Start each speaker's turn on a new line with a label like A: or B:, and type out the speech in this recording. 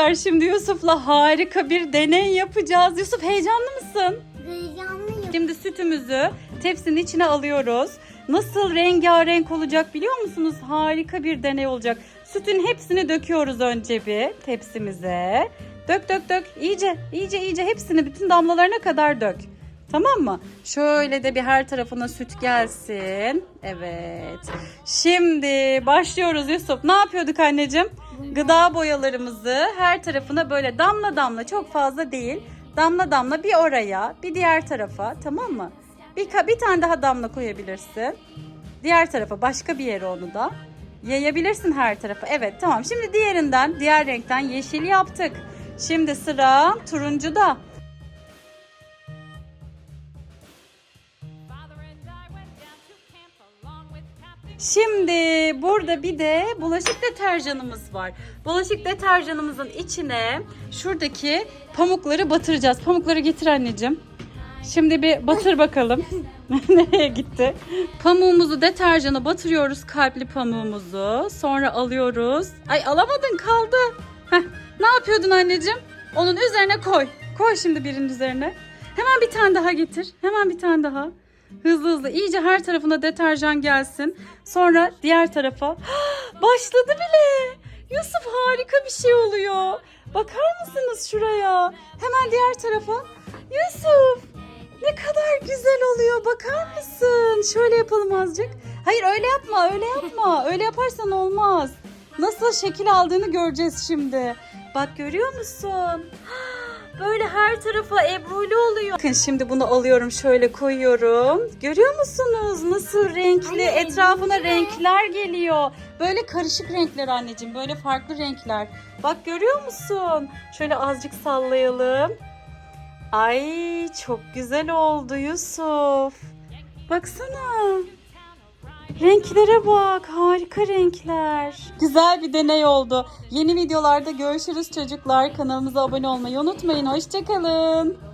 A: çocuklar şimdi Yusuf'la harika bir deney yapacağız. Yusuf heyecanlı mısın?
B: Heyecanlıyım.
A: Şimdi sütümüzü tepsinin içine alıyoruz. Nasıl rengarenk olacak biliyor musunuz? Harika bir deney olacak. Sütün hepsini döküyoruz önce bir tepsimize. Dök dök dök. İyice iyice iyice hepsini bütün damlalarına kadar dök. Tamam mı? Şöyle de bir her tarafına süt gelsin. Evet. Şimdi başlıyoruz Yusuf. Ne yapıyorduk anneciğim? Gıda boyalarımızı her tarafına böyle damla damla çok fazla değil. Damla damla bir oraya, bir diğer tarafa, tamam mı? Bir, bir tane daha damla koyabilirsin. Diğer tarafa, başka bir yere onu da. Yayabilirsin her tarafa. Evet, tamam. Şimdi diğerinden, diğer renkten yeşil yaptık. Şimdi sıra turuncuda. Şimdi burada bir de bulaşık deterjanımız var. Bulaşık deterjanımızın içine şuradaki pamukları batıracağız. Pamukları getir anneciğim. Şimdi bir batır bakalım. Nereye gitti? Pamuğumuzu deterjana batırıyoruz kalpli pamuğumuzu. Sonra alıyoruz. Ay alamadın kaldı. Heh, ne yapıyordun anneciğim? Onun üzerine koy. Koy şimdi birinin üzerine. Hemen bir tane daha getir. Hemen bir tane daha. Hızlı hızlı iyice her tarafına deterjan gelsin. Sonra diğer tarafa. Başladı bile. Yusuf harika bir şey oluyor. Bakar mısınız şuraya? Hemen diğer tarafa. Yusuf ne kadar güzel oluyor. Bakar mısın? Şöyle yapalım azıcık. Hayır öyle yapma öyle yapma. Öyle yaparsan olmaz. Nasıl şekil aldığını göreceğiz şimdi. Bak görüyor musun? Böyle her tarafa ebruli oluyor. Bakın şimdi bunu alıyorum şöyle koyuyorum. Görüyor musunuz nasıl renkli
B: Anne,
A: etrafına
B: renkli.
A: renkler geliyor. Böyle karışık renkler anneciğim böyle farklı renkler. Bak görüyor musun? Şöyle azıcık sallayalım. Ay çok güzel oldu Yusuf. Baksana. Renklere bak. Harika renkler. Güzel bir deney oldu. Yeni videolarda görüşürüz çocuklar. Kanalımıza abone olmayı unutmayın. Hoşçakalın.